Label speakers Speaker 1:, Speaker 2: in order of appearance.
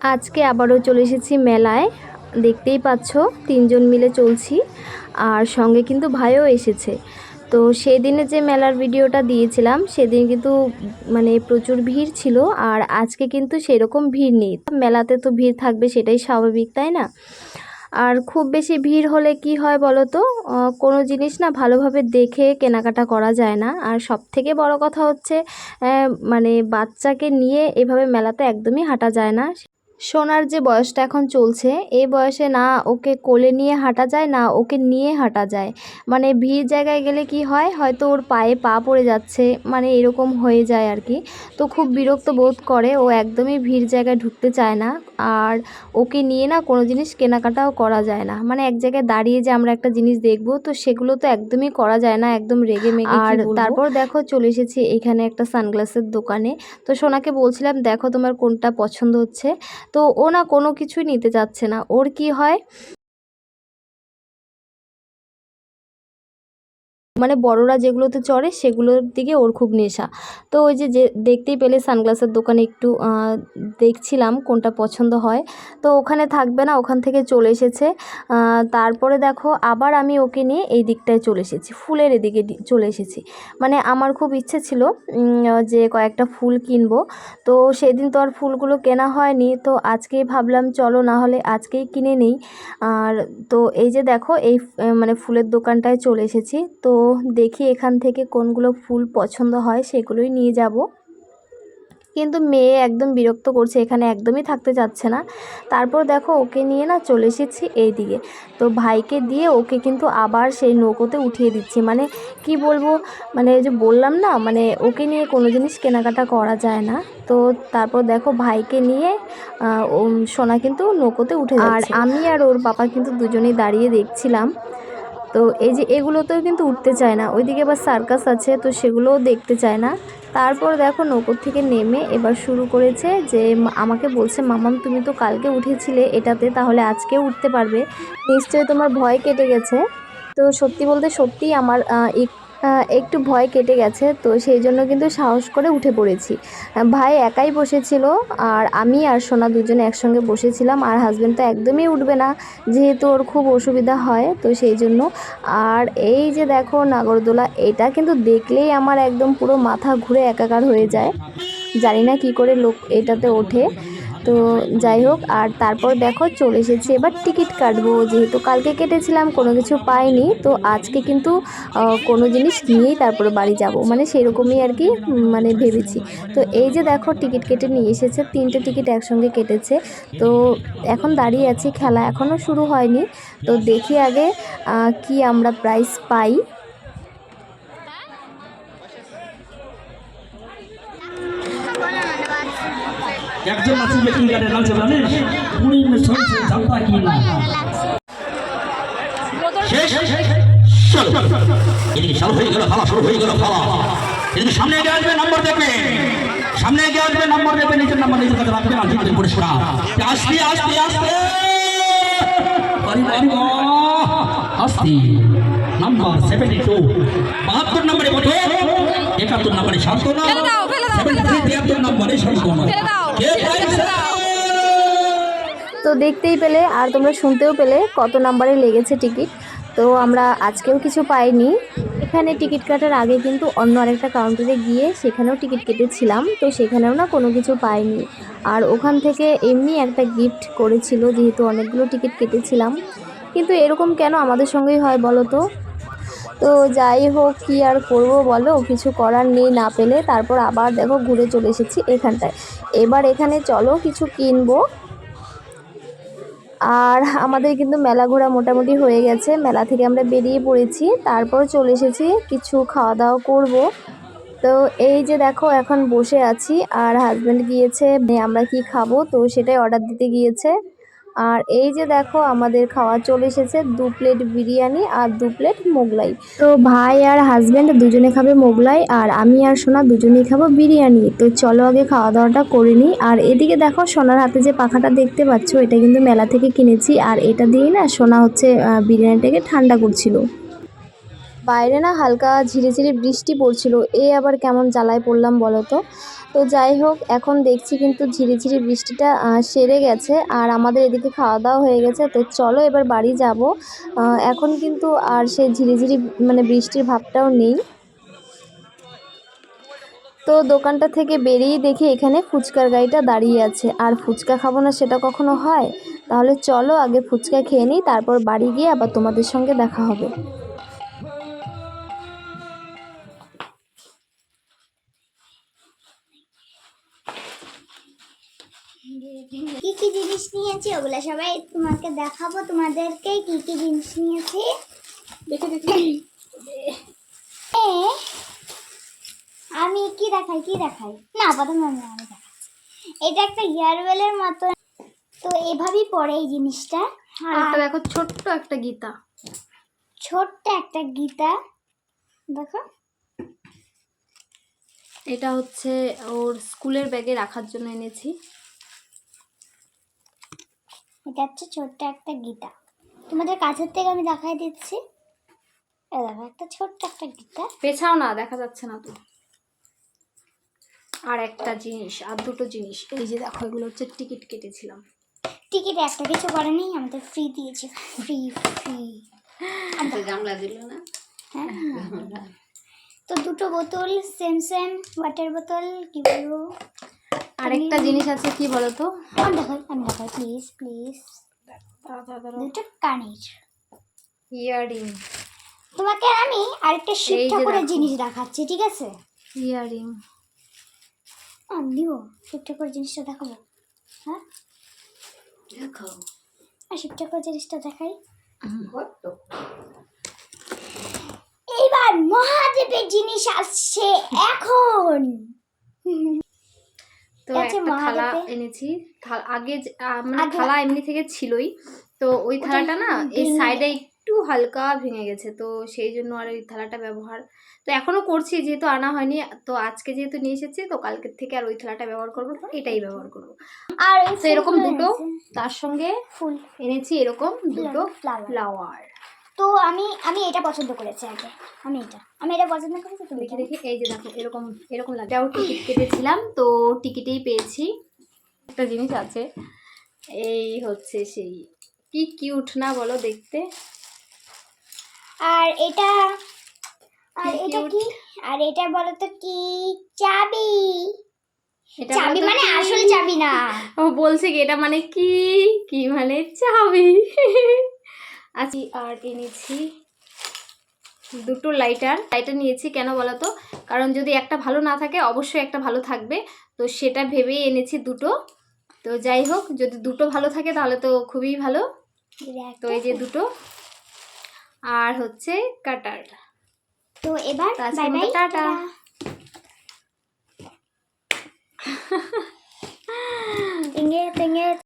Speaker 1: আজকে আবারও চলে এসেছি মেলায়। দেখতেই পাচ্ছ, তিনজন মিলে চলছি। আর সঙ্গে কিন্তু ভাইও এসেছে। তো সেদিনে যে মেলার ভিডিওটা দিয়েছিলাম, সেদিন কিন্তু মানে প্রচুর ভিড় ছিল। আর আজকে কিন্তু সেরকম ভিড় নেই। মেলাতে তো ভিড় থাকবে, সেটাই স্বাভাবিক, তাই না? আর খুব বেশি ভিড় হলে কি হয় বলো তো? কোনো জিনিস না ভালোভাবে দেখে কেনাকাটা করা যায় না। আর সব থেকে বড় কথা হচ্ছে মানে বাচ্চাকে নিয়ে এভাবে মেলাতে একদমই হাঁটা যায় না। সোনার যে বয়সটা এখন চলছে এই বয়সে না ওকে কোলে নিয়ে হাঁটা যায় না ওকে নিয়ে হাঁটা যায়। মানে ভিড় জায়গায় গেলে কি হয় হয়তো ওর পায়ে পা পড়ে যাচ্ছে মানে এরকম হয়ে যায় আর কি। তো খুব বিরক্ত বোধ করে ও একদমই ভিড় জায়গায় ঢুকতে চায় না। আর ওকে নিয়ে না কোনো জিনিস কেনাকাটাও করা যায় না। মানে এক জায়গায় দাঁড়িয়ে যে আমরা একটা জিনিস দেখব তো সেগুলো তো একদমই করা যায় না একদম রেগে মেগে আর তারপর দেখো চলে এসেছি এখানে একটা সানগ্লাসের দোকানে। তো সোনাকে বলছিলাম দেখো তোমার কোনটা পছন্দ হচ্ছে। তো ও না কোনো কিছুই নিতে চাচ্ছে না। ওর কি হয়? মানে বড়রা যেগুলোতে চড়ে সেগুলোর দিকে ওর খুব নেশা। তো ওই যে যে দেখতেই পেলে সানগ্লাসের দোকানে একটু দেখছিলাম কোনটা পছন্দ হয়। তো ওখানে থাকবে না, ওখান থেকে চলে এসেছে। তারপরে দেখো আবার আমি ওকে নিয়ে এই দিকটায় চলে এসেছি, ফুলের এদিকে চলে এসেছি। মানে আমার খুব ইচ্ছে ছিল যে কয়েকটা ফুল কিনবো। তো সেদিন তো আর ফুলগুলো কেনা হয়নি, তো আজকেই ভাবলাম চলো না হলে আজকেই কিনে নিই। আর তো এই যে দেখো, এই মানে ফুলের দোকানটায় চলে এসেছি। তো দেখি এখান থেকে কোনগুলো ফুল পছন্দ হয় সেগুলোই নিয়ে যাব। কিন্তু মেয়ে একদম বিরক্ত করছে, এখানে একদমই থাকতে চাচ্ছে না। তারপর দেখো ওকে নিয়ে না চলে এসেছি এই দিকে তো ভাইকে দিয়ে ওকে কিন্তু আবার সেই নৌকোতে উঠিয়ে দিচ্ছি। মানে কি বলব মানে যে বললাম না মানে ওকে নিয়ে কোনো জিনিস কেনাকাটা করা যায় না। তো তারপর দেখো ভাইকে নিয়ে সোনা কিন্তু নৌকোতে উঠে আর আমি আর ওর বাবা কিন্তু দুজনেই দাঁড়িয়ে দেখছিলাম। তো এই যে এগুলোতেও কিন্তু উঠতে চায় না। ওইদিকে আবার সার্কাস আছে, তো সেগুলোও দেখতে চায় না। তারপর দেখো নৌকোর থেকে নেমে এবার শুরু করেছে যে, আমাকে বলছে, মামাম, তুমি তো কালকে উঠেছিলে এটাতে, তাহলে আজকে উঠতে পারবে। নিশ্চয়ই তোমার ভয় কেটে গেছে। তো সত্যি বলতে সত্যিই আমার একটু ভয় কেটে গেছে, তো সেই জন্য কিন্তু সাহস করে উঠে পড়েছি। ভাই একাই বসেছিল আর আমি আর সোনা দুজনে একসঙ্গে বসেছিলাম আর হাজব্যান্ড তো একদমই উঠবে না, যেহেতু ওর খুব অসুবিধা হয়, তো সেই জন্য। আর এই যে দেখো নাগরদোলা, এটা কিন্তু দেখলেই আমার একদম পুরো মাথা ঘুরে একাকার হয়ে যায়। জানি না কি করে লোক এটাতে ওঠে। তো যাই হোক, আর তারপর দেখো চলে এসেছি এবার টিকিট কাটবো। যেহেতু কালকে কেটেছিলাম, কোনো কিছু পাইনি, তো আজকে কিন্তু কোনো জিনিস নিয়েই তারপরে বাড়ি যাব। মানে সেরকমই আর কি মানে ভেবেছি। তো এই যে দেখো, টিকিট কেটে নিয়ে এসেছে, তিনটে টিকিট একসঙ্গে কেটেছে। তো এখন দাঁড়িয়ে আছি, খেলা এখনও শুরু হয়নি। তো দেখি আগে কি আমরা প্রাইস পাই।
Speaker 2: একজন আছে যে কি গানে নাচে জানিস পুরী মে সলছে জানতা কি না? শেষ। চলো। এদিকে শুরু হয়ে গেল খাওয়া শুরু হয়ে গেল খাওয়া এদিকে সামনে এগিয়ে আসবে নম্বর দেখবে। সামনে এগিয়ে আসবে নম্বর দেখবে নিজের নম্বর নিজের কাছে রাখবে আর জিতবে পুরস্কার আস্তে আস্তে আস্তে। আরে নাম্বার সেভেন্টি টু বাহাত্তর নম্বরে বলো। একাত্তর নম্বরে
Speaker 3: ফেলে
Speaker 1: তো দেখতেই পেলে আর তোমরা শুনতেও পেলে কত নাম্বারে লেগেছে টিকিট। তো আমরা আজকেও কিছু পাইনি। এখানে টিকিট কাটার আগে কিন্তু অন্য আরেকটা কাউন্টারে গিয়ে সেখানেও টিকিট কেটেছিলাম। তো সেখানেও না কোনো কিছু পাইনি। আর ওখান থেকে এমনি একটা গিফট করেছিল, যেহেতু অনেকগুলো টিকিট কেটেছিলাম। কিন্তু এরকম কেন আমাদের সঙ্গেই হয় বলো তো? তো যাই হোক, কি আর করব বলো? কিছু করার নেই না পেলে। তারপর আবার দেখো ঘুরে চলে এসেছি এখানটায়। এবার এখানে চলো কিছু কিনবো। আর আমাদের কিন্তু মেলা ঘোরা মোটামুটি হয়ে গেছে। মেলা থেকে আমরা বেরিয়ে পড়েছি। তারপর চলে এসেছি, কিছু খাওয়া দাওয়া করব। তো এই যে দেখো, এখন বসে আছি। আর হাজব্যান্ড গিয়েছে, আমরা কি খাব? তো সেটাই অর্ডার দিতে গিয়েছে। আর এই যে দেখো আমাদের খাওয়া চলে এসেছে, দু প্লেট বিরিয়ানি আর দু প্লেট মোগলাই। তো ভাই আর হাজব্যান্ড দুজনে খাবে মোগলাই আর আমি আর সোনা দুজনেই খাব বিরিয়ানি। তো চলো আগে খাওয়া দাওয়াটা করে নিই। আর এদিকে দেখো সোনার হাতে যে পাখাটা দেখতে পাচ্ছ, এটা কিন্তু মেলা থেকে কিনেছি। আর এটা দিয়েই না সোনা হচ্ছে বিরিয়ানিটাকে ঠান্ডা করছিল।
Speaker 4: বাইরে না হালকা ঝিরিঝিরি বৃষ্টি পড়ছিল, এ আবার কেমন জ্বালায় পড়লাম বলো তো? তো যাই হোক, এখন দেখছি কিন্তু ঝিরিঝিরি বৃষ্টিটা সেরে গেছে আর আমাদের এদিকে খাওয়া দাওয়া হয়ে গেছে, তো চলো এবার বাড়ি যাব। এখন কিন্তু আর সেই ঝিরিঝিরি মানে বৃষ্টির ভাবটাও নেই। তো দোকানটা থেকে বেরিয়ে দেখি এখানে ফুচকার গাড়িটা দাঁড়িয়ে আছে। আর ফুচকা খাব না সেটা কখনো হয়? তাহলে চলো আগে ফুচকা খেয়ে নিই, তারপর বাড়ি গিয়ে আবার তোমাদের সঙ্গে দেখা হবে।
Speaker 3: কি কি জিনিস নিয়েছি? ওগুলো সবাই তোমাকে দেখাবো। তোমাদেরকে কি কি জিনিস নিয়েছি? এ, আমি কি দেখাই কি দেখাই? না প্রথমে আমি আমি দেখাচ্ছি। এটা একটা ইয়ারওয়েলের মতো। তো এভাবেই পড়ে এই জিনিসটা।
Speaker 4: আর একটা দেখো ছোট্ট একটা গীতা।
Speaker 3: ছোট্ট একটা গীতা। দেখো।
Speaker 4: এটা হচ্ছে ওর স্কুলের ব্যাগে রাখার জন্য এনেছি।
Speaker 3: এটা হচ্ছে ছোট্ট একটা গীতা তোমাদের কাছের থেকে আমি দেখাই দিচ্ছি। দেখো একটা ছোট্ট একটা গীতা
Speaker 4: পেছাও না দেখা যাচ্ছে না তো। আর একটা জিনিস আর দুটো জিনিস। এই যে দেখো এগুলো হচ্ছে টিকিট কেটেছিলাম।
Speaker 3: টিকিট একটা কিছু করেনি আমাদের ফ্রি দিয়েছে। ফ্রি ফ্রি
Speaker 4: জামলা দিল না?
Speaker 3: হ্যাঁ তো দুটো বোতল সেম সেম ওয়াটার বোতল কি বলব?
Speaker 4: আরেকটা জিনিস আছে কি বলো তো
Speaker 3: আমি দেখাই আমি দেখাই প্লিজ প্লিজ দুটো কানের।
Speaker 4: ইয়ারিং
Speaker 3: তোমাকে আমি আরেকটা শিব ঠাকুরের জিনিস দেখাচ্ছি ঠিক আছে?
Speaker 4: ইয়ারিং
Speaker 3: আমিও শিব ঠাকুরের জিনিসটা দেখাবো। হ্যাঁ?
Speaker 4: দেখো।
Speaker 3: আর শিব ঠাকুরের জিনিসটা দেখাই। এইবার মহাদেবের জিনিস আসছে এখন।
Speaker 4: তো একটা থালা এনেছি। থাল- আগে মানে থালা এমনি থেকে ছিলই। তো ওই থালাটা না এই সাইডে একটু হালকা ভেঙে গেছে। তো সেই জন্য আর ওই থালাটা ব্যবহার তো এখনও করছি যেহেতু আনা হয়নি তো আজকে যেহেতু নিয়ে এসেছি তো কালকের থেকে আর ওই থালাটা ব্যবহার করব না, এটাই ব্যবহার করব।
Speaker 3: আর
Speaker 4: তো এরকম দুটো তার সঙ্গে
Speaker 3: ফুল।
Speaker 4: এনেছি এরকম দুটো
Speaker 3: ফ্লাওয়ার তো আমি আমি এটা পছন্দ করেছি আগে। আমি এটা আমি এটা পছন্দ করেছি তুমি
Speaker 4: দেখি দেখি এই যে দেখো এরকম এরকম লাগে। এটাও টিকিট কেটেছিলাম তো টিকিটেই পেয়েছি। একটা জিনিস আছে এই হচ্ছে সেই কি কিউট না বলো দেখতে?
Speaker 3: আর এটা আর এটা কি? আর এটা বলো তো কি? চাবি।
Speaker 4: এটা
Speaker 3: চাবি মানে? আসল চাবি না।
Speaker 4: ও বলছে কি এটা মানে কি? কি মানে চাবি? আছি আর এনেছি দুটো লাইটার লাইটার নিয়েছি কেন বলতো? কারণ যদি একটা ভালো না থাকে অবশ্যই একটা ভালো থাকবে। তো সেটা ভেবেই এনেছি দুটো। তো যাই হোক যদি দুটো ভালো থাকে তাহলে তো খুবই ভালো। তো এই যে দুটো। আর হচ্ছে কাটার
Speaker 3: তো এবার টাটা।